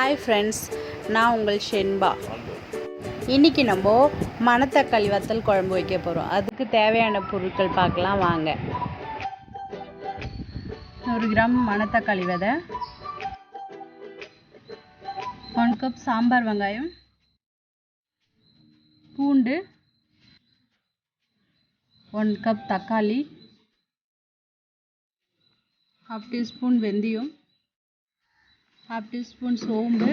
Hi friends நான் உங்கள் ஷென்பா. இன்றைக்கி நம்ம மணத்தக்காளி வத்தல் குழம்பு வைக்க போகிறோம் அதுக்கு தேவையான பொருட்கள் பார்க்கலாம் வாங்க. ஒரு கிராம் மணத்தக்காளி விதை ஒன் கப் சாம்பார் வெங்காயம் பூண்டு ஒன் கப் தக்காளி ஹாஃப் டீஸ்பூன் வெந்தயம் ஹாஃப் டீஸ்பூன் சோம்பு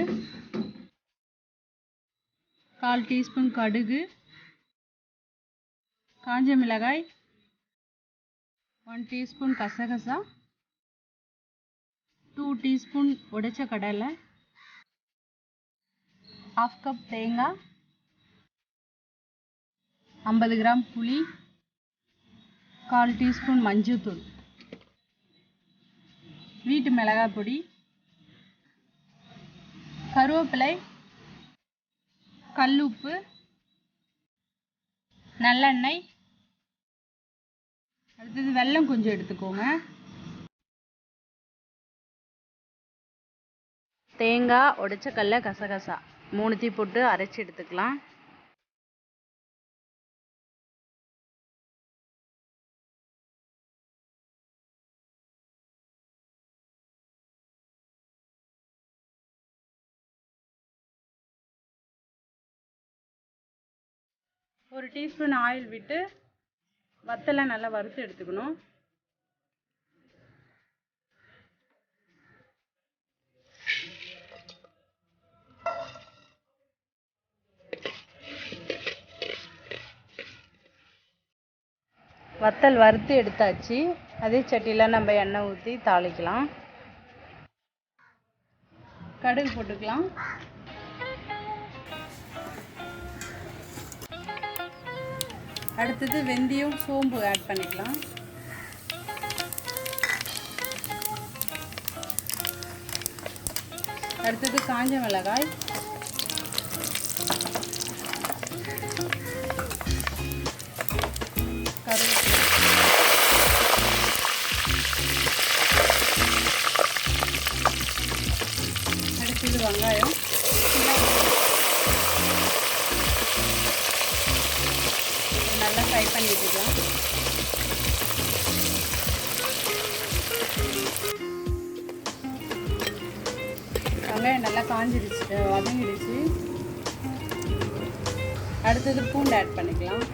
கால் டீஸ்பூன் கடுகு காஞ்ச மிளகாய் ஒன் டீஸ்பூன் கசகசா டூ டீஸ்பூன் உடைச்ச கடலை ஹாஃப் கப் தேங்காய் ஐம்பது கிராம் புளி கால் டீஸ்பூன் மஞ்சள்தூள் வீட்டு மிளகாய் பொடி கருவேப்பிலை கல்லுப்பு நல்லெண்ணெய். அடுத்தது வெல்லம் கொஞ்சம் எடுத்துக்கோங்க. தேங்காய் உடைச்ச கடல கசகசா. மூணுத்தையும் போட்டு அரைச்சி எடுத்துக்கலாம். ஒரு டீஸ்பூன் ஆயில் விட்டு வத்தலை நல்லா வறுத்து எடுத்துக்கணும். வத்தல் வறுத்து எடுத்தாச்சு. அதே சட்டியில் நம்ம எண்ணெய் ஊற்றி தாளிக்கலாம். கடுகு போட்டுக்கலாம். அடுத்தது வெந்தயம் சோம்பு ஆட் பண்ணிக்கலாம். அடுத்தது காஞ்ச மிளகாய். ஃப்ரை வெங்காயம் நல்லா காஞ்சிடுச்சு வதங்கிடுச்சு. அடுத்தது பூண்டு ஆட் பண்ணிக்கலாம்.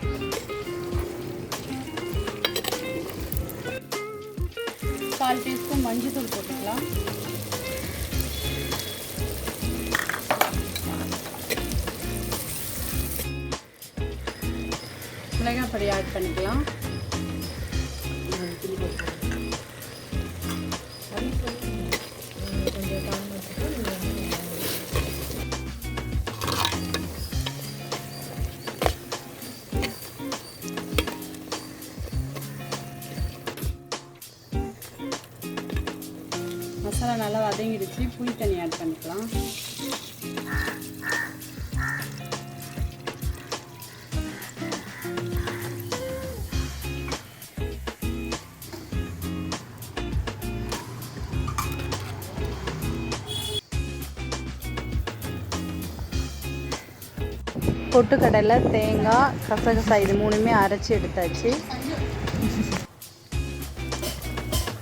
கால் டீஸ்பூன் மஞ்சள் தூள் போட்டுக்கலாம். மிளகாய் பொடி ஆட் பண்ணிக்கலாம். மசாலா நல்லா வதங்கிடுச்சு. புளி தண்ணி ஆட் பண்ணிக்கலாம். பொட்டுக்கடலை தேங்காய் கசகசா இது மூணுமே அரைச்சி எடுத்தாச்சு.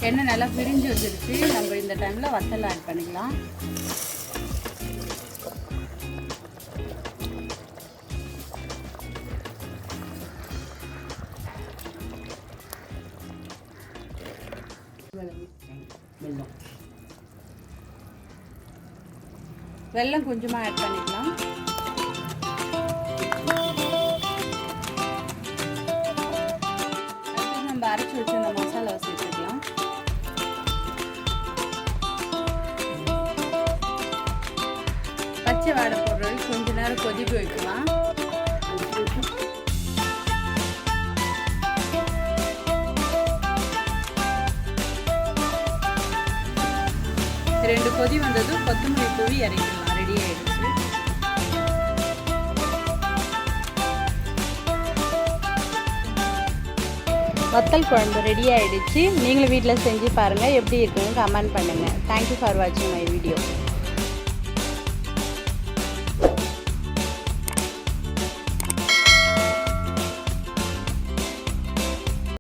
எண்ணெய் நல்லா பிரிஞ்சு வந்துருச்சு. நம்ம இந்த டைமில் வத்தல் ஆட் பண்ணிக்கலாம். வெல்லம் கொஞ்சமாக ஆட் பண்ணிக்கலாம். பச்சை வாடை போடுறது கொஞ்ச நேரம் கொதிக்க வைக்கலாம். ரெண்டு கொதி வந்ததும் கொத்தமல்லி தூவி இறக்கிடலாம். ரெடி ஆயிடுச்சு. வத்தல் குழம்பு ரெடி ஆயிடுச்சு. நீங்களும் வீட்டில் செஞ்சு பாருங்கள் எப்படி இருக்குன்னு கமெண்ட் பண்ணுங்கள் தேங்க்யூ ஃபார் வாட்சிங் மை வீடியோ